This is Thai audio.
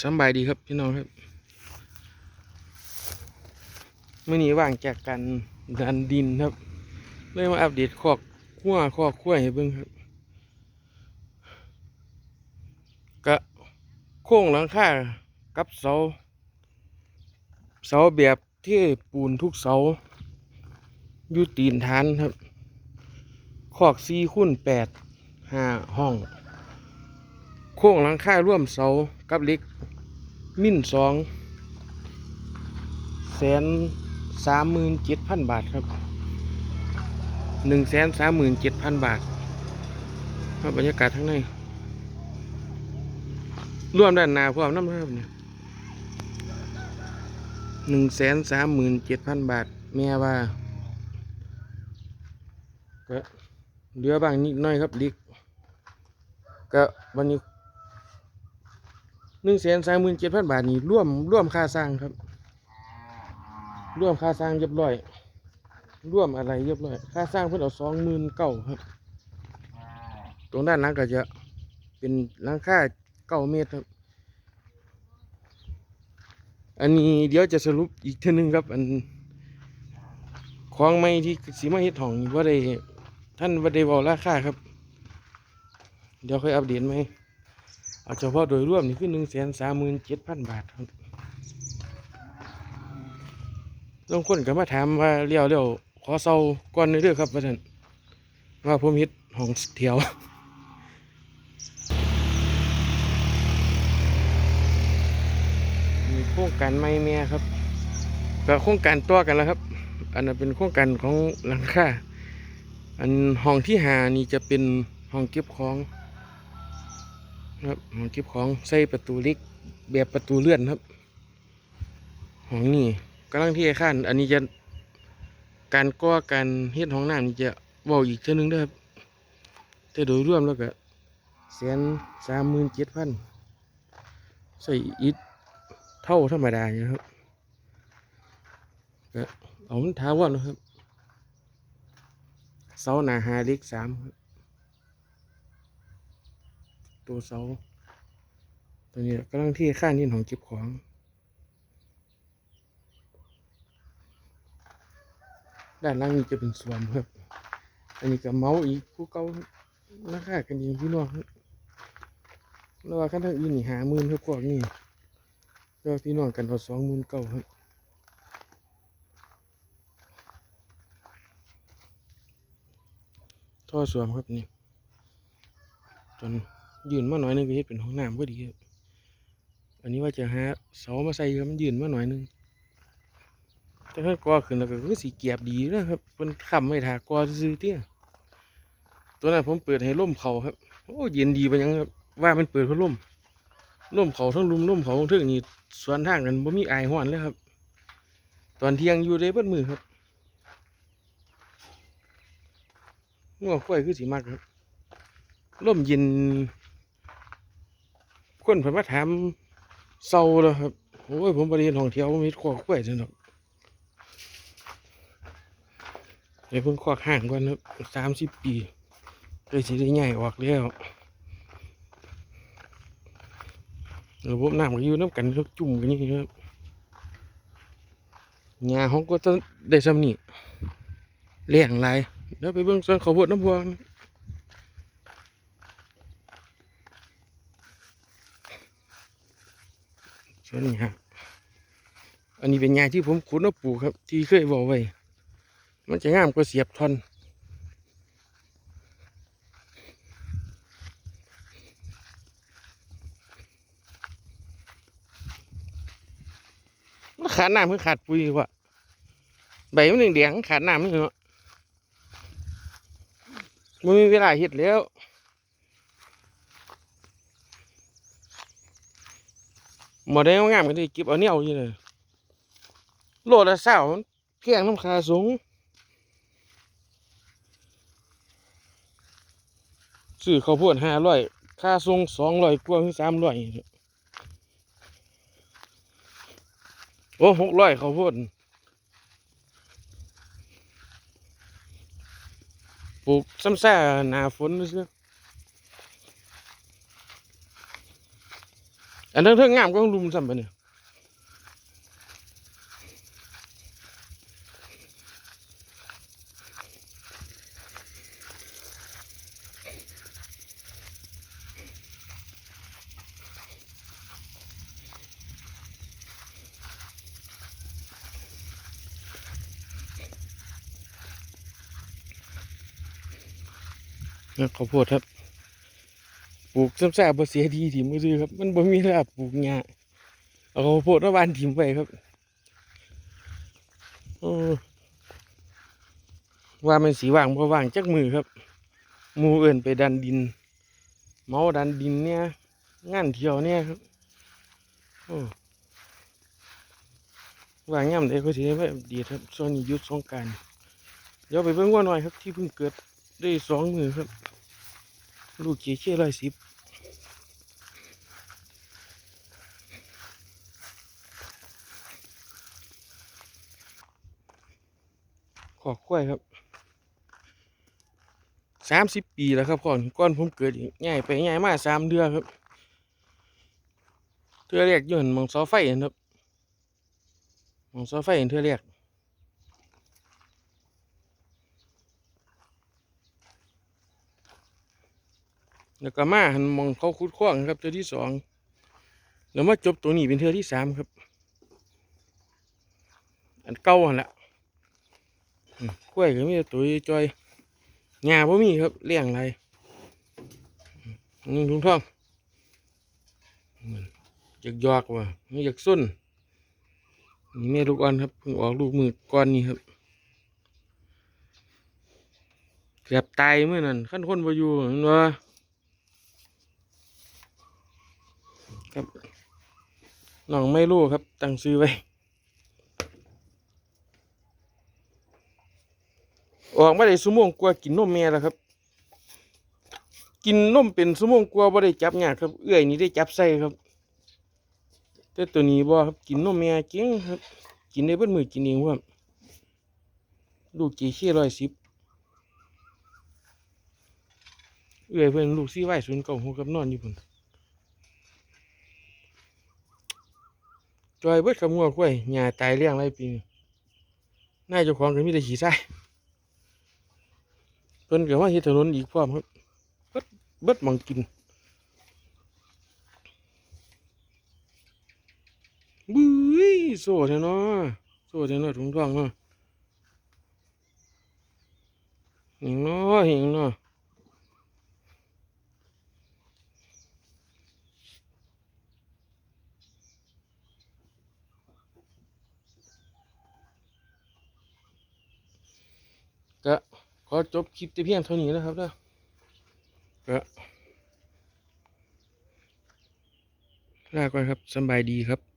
สบายดีครับพี่น้องครับเมื่อนี้ว่างจากกันดันดินครับ เลยมาอัปเดตคอกขั้วคอกขั้วให้เบิ่งครับกะโค้งหลังคากับเสาเสาแบบที่ปูนทุกเสาอยู่ตีนฐานครับคอกสี่คูณแปดห้าห้อง ค้งหลังค่าร่วมเสากับเล็กมิ่นสองแสนสามหมื่นเจ็ดพันบาทครับหนึ่งแสนสามหมื่นเจ็ดพันบาทครับบรรยากาศทั้างในร่วมด้านหน้าพร้อมน้ำครับเนี่ยหนึ่งแสนสามหมื่นเจ็ดพันบาท แม่ว่าก็เหลือบางนิดหน้อยครับลิกก็วันนี้ หนึ่งแสนสามหมื่นเจ็ดพันบาทนี่ร่วมร่วมค่าสร้างครับ ร่วมค่าสร้างเรียบร้อยร่วมอะไรเรียบร้อย ค่าสร้างเพิ่นเอาสองหมื่นเก้าครับ ตรงด้านหลังก็จะเป็นหลังค่าเก้าเมตรครับ อันนี้เดี๋ยวจะสรุปอีกทีนึงครับ อันของไม่ที่สีมาเฮ็ดห้องว่าได้ท่านว่าได้บอกราคาครับ เดี๋ยวค่อยอัปเดตไหม เอาเฉพาะโดยรวมนี่คือหนึ่งแสนสามหมื่นเจ็ดพันบาทครับบางคนก็มาถามว่าเลี้ยวเลี้ยวขอเซาก่อนเรื่อยครับว่าท่านว่าผมฮ็ดห้องเถียวมีโครงการไม่แม่ครับก็โครงการตัวกันแล้วครับ อันนั้นเป็นโครงการของหลังคาอันห้องที่หานี่จะเป็นห้องเก็บของ ครับห้องเก็บของใส่ประตูเล็กแบบประตูเลื่อนครับห้องนี้กำลังที่อาคารอันนี้จะการก่อการเฮ็ดห้องน้ำนี่จะเบาอีกเท่านึงด้อครับแต่โดยรวมแล้วก็แสนสามหมื่นเจ็ดพันใส่อิฐเท่าธรรมดาอยู่ครับก็เอามันท้าวนนะครับเสาหนาหาเล็กสามครับ ตัวเสา ตัวนี้กำลังที่ข้างนี่ของเก็บของด้านล่างนี้จะเป็นสวนครับ อันนี้ก็เมาอีกผู้เก่าครับราคากันเองพี่น้องครับแล้วว่าขั้นทางอื่นนี่หาหมื่นครับพวกนี้ก็พี่น้องกันเอาสองหมื่นเก้าครับท่อสวมครับนี่ จน ยืนมาหน่อยหนึงก็เฮ็ดเป็นห้องน้ำก็ดีครับอันนี้ว่าจะหาเสามาใส่ครับมันยืนมาหน่อยหนึงแต่ถ้าก่อขึ้นแล้วก็คือสีเกียบดีนะครับเป็นคำไม่ถากอซื้อเตี้ยตัวนั้นผมเปิดให้ร่มเขาครับโอ้เย็นดีไปยังครับว่ามันเปิดพัดลมร่มเขาทั้งลุมร่มเขาทั้งเทิงนี่สวนทางกันบ่มีอายห้อนเลยครับ ตอนเที่ยงอยู่ได้เบิดมือครับง่วงค่อยคือสีมากครับร่มเย็น คนเพิ่นมาถามเศร้าแล้วครับโอ้ยผมบริเวณท่องเที่ยวมีขอกล้วยจังดอกเดี๋ยวเพิ่งขอกห่างก่อนครับสามสิบปีเลยสิได้ใหญ่ออกแล้วระบบน้ำก็อยู่น้ำกันแล้วจุ่มกันนี่ครับงาเขาก็ต้องได้สำนี่เลี้ยงหลายแล้วไปเบิ่งส่วนขาวโพดน้ำพวง ส่วนนี้ครับอันนี้เป็นงานที่ผมขุดมาปลูกครับ ที่เคยบอกไว้ มันจะงามกว่าเสียบทอนมันขาดน้ำคือขาดปุ๋ยวะใบมันแดงขาดน้ำนี่เนาะมันมีเวลาเห็ดแล้ว หมดได้งามกันที่เก็บเอาเนี่ยเอาอยู่เลยโลละเศร้ามันแพงน้ำคาสูงซื้อข้าวโพดห้าร้อยค่าส่งสองร้อยกว่าคือสามร้อยโอ้หกร้อยข้าวโพดปลูกซ้ำซ่าหนาฝนเชื่อ อันนั้นเทิงงามก็ต้องลุมซ้ำไปเนี่ยเนี่ยข้าวโพดครับ ปลูกซ้ำๆบ่เสียดีถิ่มมือซื้อครับ มันบ่มีลาบปลูกหญ้าเอาข้าวโพดมาบานถิ่มไปครับโอ้ว่ามันสีว่างบ่ว่างจักมือครับมูเอิ่นไปดันดิน เมาดันดินเนี่ยงานเที่ยวเนี่ยครับโอ้ว่างย่ำได้ก็สิได้ไปดีครับช่วนี้ยุดสองการเดี๋ยวไปเบิ่งว่าหน่อยครับที่เพิ่งเกิดได้สองมือครับ ลูกเจี๊ยเชี่ยร้อยสิบขอกล้วยครับสามสิบปีแล้วครับก่อนก่อนผมเกิดง่ายไปง่ายมากสามเดือนครับเทือแรกยืนมองเสาไฟเห็นครับมองเสาไฟเห็นเทือแรก แล้วก็มาหันมองเขาคุดข้วางครับเทือที่สองแล้วมาจบตัวนี้เป็นเทือที่สามครับ อันเก่าหันละกล้วยก็มีตัวจอยหญ้าบ่มีครับเลี้ยงไรนี่ลุงท่องอยากหยอกว่ะไม่อยากส้นนี่แม่ลูกอ่อนครับเพิ่งออกลูกมือก้อนนี้ครับเกือบตายเมื่อนั้นขั้นคนบ่อยู่เห็นว่า ครับน้องไม่รู้ครับตั้งซื้อไว้ออกมาได้สุโมงกว่ากินนมแม่แล้วครับ กินนมเป็นสุโมงกว่าบ่ได้จับยากครับ เอื้อยนี่ได้จับใส่ครับ แต่ตัวนี้บ่ครับกินนมแม่จริงครับ กินได้เบิดมือกินเองครับลูกจีเชี่ร้อยสิบเอื้อยเพิ่นลูกซี่ไหว้ศูนย์เก้าหกกับนอนอยู่พุ่น จอยเบิดกับงัวกล้วยหญ้าตายเลี้ยงไรปีนายเจ้าของก็มีแต่ขี้ไส้เพิ่นก็ว่าเฮ็ดถนนอีกพร้อมครับเบิดเบิดมองกินบุ้ยโซ่แท้เนาะโซ่แท้เนาะถุงทองเนาะหิงเนาะหิงเนาะก็ข อจบคลิปแต่เพียงเท่านี้นะครับนะก็ลาก่อนครับสบายดีครับ